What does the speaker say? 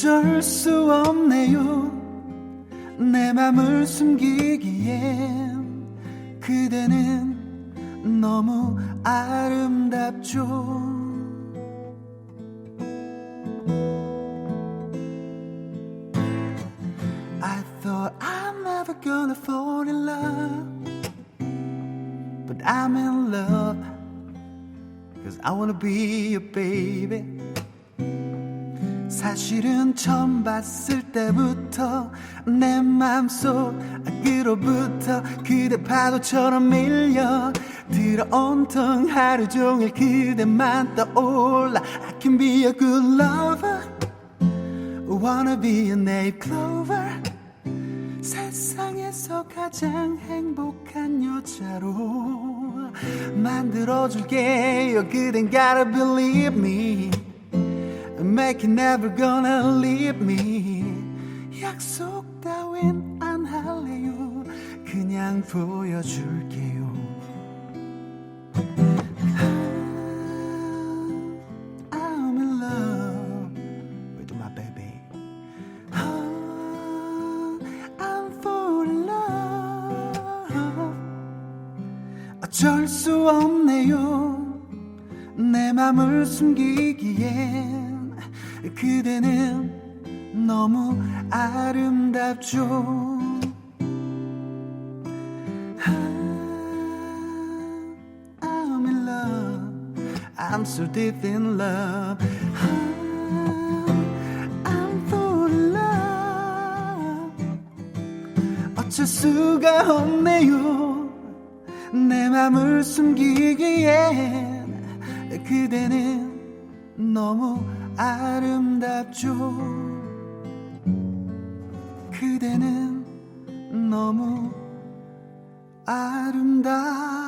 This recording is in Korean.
어쩔 수 없네요. 내 맘을 숨기기엔 그대는 너무 아름답죠. I thought I'm never gonna fall in love, but I'm in love. Cause I wanna be your baby. 사실은 처음 봤을 때부터 내 맘속 안으로부터 그대 파도처럼 밀려 들어 온 통 하루 종일 그대만 떠올라 I can be a good lover Wanna be a nape clover. 세상에서 가장 행복한 여자로 만들어줄게요. 그댄 gotta believe me Make it never gonna leave me 약속 따윈 안 할래요 그냥 보여줄게요 아, I'm in love with my baby 아, I'm fall in love 어쩔 수 없네요 내 맘을 숨기기엔 그대는 너무 아름답죠 아, I'm in love I'm so deep in love 아, I'm full in love 어쩔 수가 없네요 내 맘을 숨기기엔 그대는 너무 아름답죠. 그대는 너무 아름답죠